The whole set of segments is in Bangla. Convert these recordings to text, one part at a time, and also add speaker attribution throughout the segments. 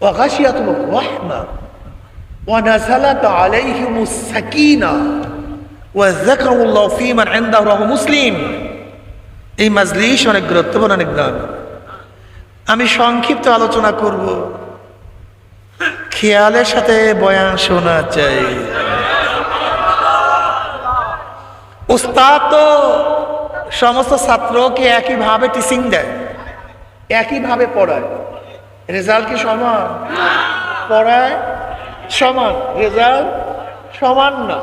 Speaker 1: وغشيتهم الرحمه ونزلت عليهم السكينه وذكروا الله في من عنده رواه مسلم এই মাজলিস অনেক গুরুত্বপূর্ণ অনেক দামি আমি সংক্ষিপ্ত আলোচনা করব খেয়ালের সাথে বয়ান শোনা চাই উস্তাদ তো সমস্ত ছাত্রকে একইভাবে টিচিং দেয় একইভাবে পড়ায় রেজাল্ট কি সমান? পড়ায় সমান। রেজাল্ট সমান না।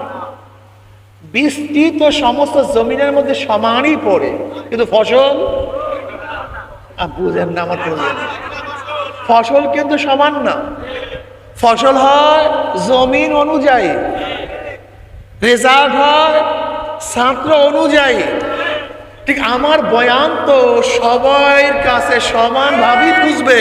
Speaker 1: বৃষ্টি তো সমস্ত জমিনের মধ্যে সমানই পড়ে। কিন্তু ফসল? বুঝেন না আমার বুঝেন ফসল কিন্তু সমান না। ফসল হয় জমিন অনুযায়ী। রেজাল্ট হয় ছাত্র অনুযায়ী। ঠিক আমার বয়ান তো সবার কাছে সমানভাবেই বুঝবে।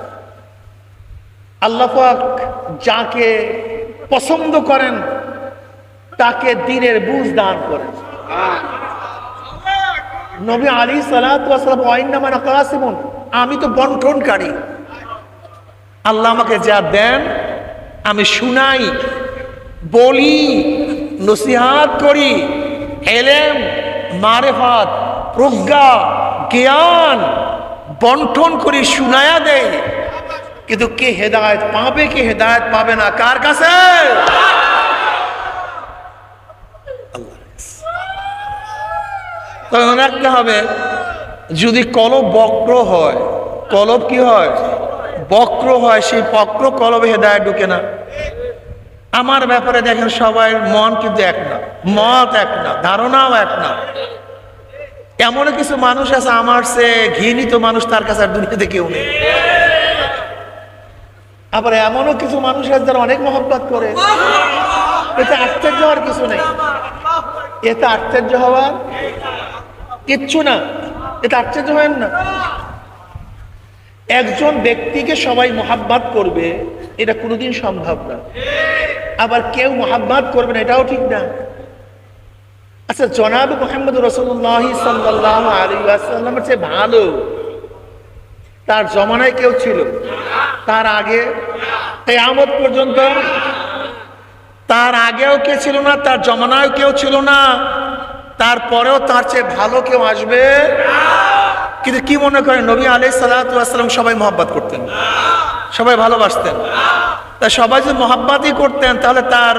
Speaker 1: আল্লাহ পাক যাকে পছন্দ করেন, তাকে দিনের বুঝ দান করেন। নবী আলী সালাম ওয়াইনামান কাসিমুন, আমি তো বন্টনকারী। আল্লাহ আমাকে যা দেন, আমি শুনাই, বলি, নসিহাত করি, এলেম, মারেফাত, প্রজ্ঞা, জ্ঞান, বন্টন করি, শুনায়া দেয় কিন্তু কে হেদায়ত পাবে কে হেদায়ত পাবে না কার কাছে রাখতে হবে যদি কলব বক্র হয় কলব কি হয় বক্র হয় সেই বক্র কলবে হেদায় ঢুকে না আমার ব্যাপারে দেখেন সবাই মন কিন্তু এক না মত এক না ধারণাও এক না এমন কিছু মানুষ আছে আমার সে ঘৃণিত মানুষ তার কাছে আর দুনিয়াতে কেউ নেই আবার এমনও কিছু মানুষ আছে যারা অনেক মহব্বত করে। এতে আশ্চর্য হওয়ার কিছু নেই। এতে আশ্চর্য হওয়ার কিচ্ছু না। এটা আশ্চর্য হয় না। একজন ব্যক্তিকে সবাই মোহাব্বাত করবে, এটা কোনোদিন সম্ভব না। আবার কেউ মোহাব্বাত করবে না, এটাও ঠিক না। আচ্ছা জনাব মোহাম্মদ রসুল্লাহ সাল্লাহ আলী আসাল্লামের চেয়ে ভালো তার জমানায় কেউ ছিল? তার আগে, কেয়ামত পর্যন্ত তার আগেও কে ছিল না, তার জমানায় কেউ ছিল না, তারপরেও তার চেয়ে ভালো কেউ আসবে কিন্তু কি মনে করেন, নবী আলাই সাল্লাম সবাই মহাব্বাত করতেন, সবাই ভালোবাসতেন। তা সবাই যদি মহাব্বাতই করতেন, তাহলে তার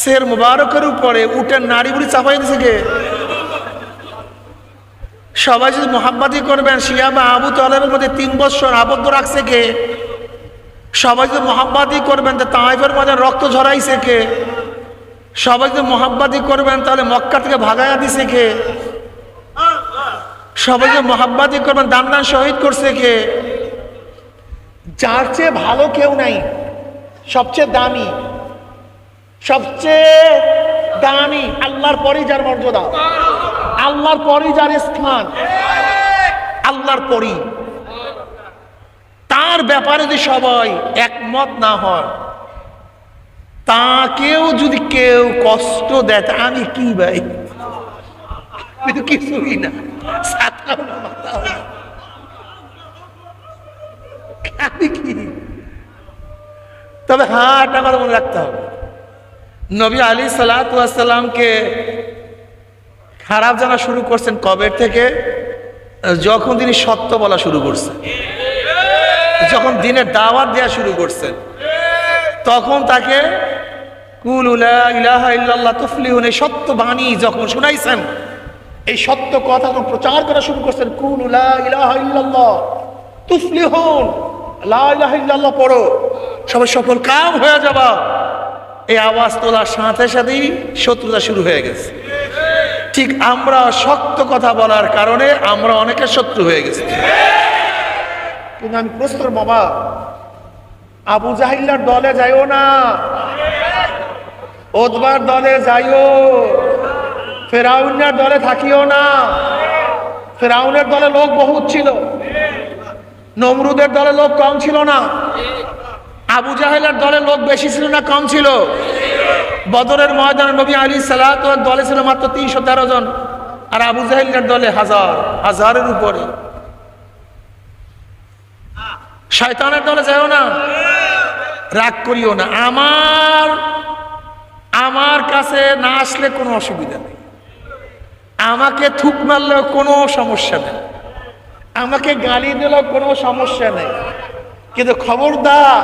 Speaker 1: শের মুবারকের উপরে উটের নারীগুলি চাপাই দিছে কে? সবাই যদি মোহাম্মতই করবেন শিয়া বা আবু তালেবের মধ্যে তিন বছর আবদ্ধ রাখছে কে? সবাই যদি মোহাম্মতই করবেন, তা তাইফের মাঝে রক্ত ঝরাইছে কে? সবাই যদি মোহাব্বাতি করবেন, তাহলে মক্কা থেকে ভাগাইয়া দিছে কে? সবাই যদি মোহাব্বাতি করবেন দান দান শহীদ করছে কে? যার চেয়ে ভালো কেউ নাই, সবচেয়ে দামি সবচেয়ে দামি, আল্লাহর পরই যার মর্যাদা, আল্লাহর পরই যার স্থান, আল্লাহর পরই। তার ব্যাপারে যদি সবাই একমত না হয় তাকেও যদি কেউ কষ্ট দেয় আমি কি ভাই? কিছুই না। তবে হ্যাঁ একটা কথা মনে রাখতে হবে। নবী আলী সালাতামকে খারাপ জানা শুরু করছেন কবের থেকে? যখন তিনি সত্য বলা শুরু করছেন। যখন দিনের দাওয়াত দেওয়া শুরু করছেন তখন তাকে, কুল ইলাহা তুফলিহুন এই সত্য বাণী যখন শুনাইছেন, এই সত্য কথা যখন প্রচার করা শুরু করছেন, কুল ইলাহা ইল্লাল্লাহ তুফলিহুন লা ইলাহা ইল্লাল্লাহ পড়ো, সবাই সফল কাম হয়ে যাবা। এই আওয়াজ তোলার সাথে সাথেই শত্রুতা শুরু হয়ে গেছে। ঠিক আমরা শক্ত কথা বলার কারণে আমরা অনেকের শত্রু হয়ে গেছি। কিন্তু আমি প্রশ্ন, বাবা, আবু জাহিল্লার দলে যাইও না ওদবার দলে যাইও, ফেরাউনের দলে থাকিও না। ফেরাউনের দলে লোক বহুত ছিল, নমরুদের দলে লোক কম ছিল না, আবু জাহেলের দলে লোক বেশি ছিল না, কম ছিল। বদরের ময়দানে নবী আলী সালাত দলে ছিল মাত্র তিনশো তেরো জন, আর আবু জাহেলের দলে হাজার, হাজারের উপরে। শয়তানের দলে যাও না। রাগ করিও না। আমার আমার কাছে না আসলে কোনো অসুবিধা নেই। আমাকে থুক মারলেও কোনো সমস্যা নেই। আমাকে গালি দিলেও কোনো সমস্যা নেই। কিন্তু খবরদার,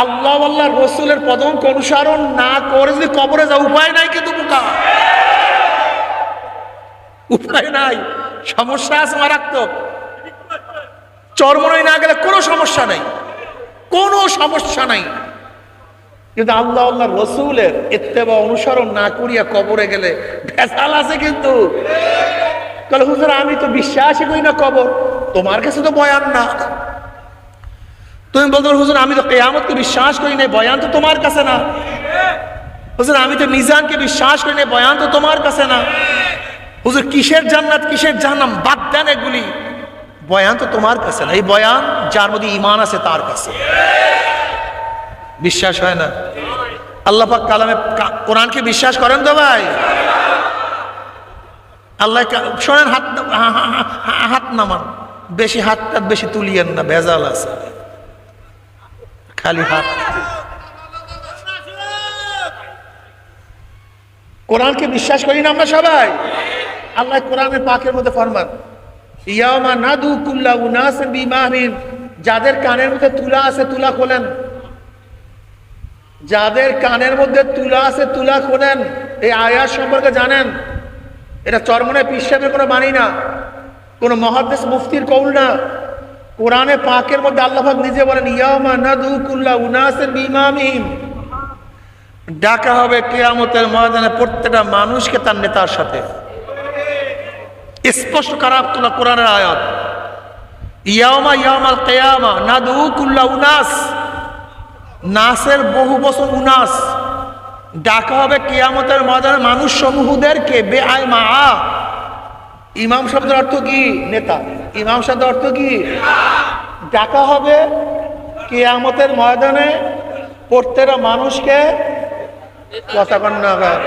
Speaker 1: আল্লাহ আল্লাহ রসুলের পদঙ্ক অনুসরণ না করে যদি কবরে যা উপায় নাই কিন্তু বোকা। উপায় নাই। সমস্যা আছে মারাত্মক। চরমনাই না গেলে কোনো সমস্যা নাই। কোনো সমস্যা নাই। কিন্তু আল্লাহ আল্লাহ রসুলের ইত্তেবা অনুসরণ না করিয়া কবরে গেলে ভেসাল আছে কিন্তু। তাহলে হুজুর, আমি তো বিশ্বাসই করি না কবর। তোমার কাছে তো বয়ান না। তুমি বলতে হুজুর, আমি তো কেয়ামতকে বিশ্বাস করি না বয়ান তো তোমার কাছে না। হুজুর, আমি তো মিজানকে বিশ্বাস করি না বয়ান তো তোমার কাছে না। হুজুর, কিসের জান্নাত, কিসের জাহান্নাম? বাদ দেন এগুলি বয়ান তো তোমার কাছে না, এই বয়ান যার মধ্যে ইমান আছে তার কাছে। বিশ্বাস হয় না? আল্লাহ পাক কালামে কোরআনকে বিশ্বাস করেন তো ভাই? আল্লাহ শোনেন, হাত হাত নামান। বেশি হাত টাত বেশি তুলিয়েন না, ভেজাল আছে। খালি হাত। কোরআনকে বিশ্বাস করি না আমরা সবাই? আল্লাহ কোরআনের পাকের মধ্যে ফরমান। ইয়ামা নাদু কুল্লা উনাসিন বিমাহিন যাদের কানের মধ্যে তুলা আছে, তুলা খোলেন। যাদের কানের মধ্যে তুলা আছে, তুলা খোলেন। এই আয়াত সম্পর্কে জানেন? এটা চরমনে পিসাবের কোনো বাণী না। কোনো মহাদেশ মুফতির কৌল না। কোরআনে পাকের মধ্যে আল্লাহাক নিজে বলেন, ইয়ামা নাদু কুল্লা উনাসিন বিমামিন ডাকা হবে কেয়ামতের ময়দানে প্রত্যেকটা মানুষকে তার নেতার সাথে। স্পষ্ট খারাপ তোলা কোরআনের আয়াত। ইয়ামা ইয়ামাল কেয়ামা নাদু কুল্লা উনাস। নাসের বহু বছর উনাস। ডাকা হবে কেয়ামতের ময়দানে মানুষ সমূহদেরকে বে আয় মা আ। ইমাম শব্দের অর্থ কি, নেতা? ইমাম শব্দের অর্থ কি? ডাকা হবে কেয়ামতের ময়দানে প্রত্যেকটা মানুষকে, কথা কন না ভাই।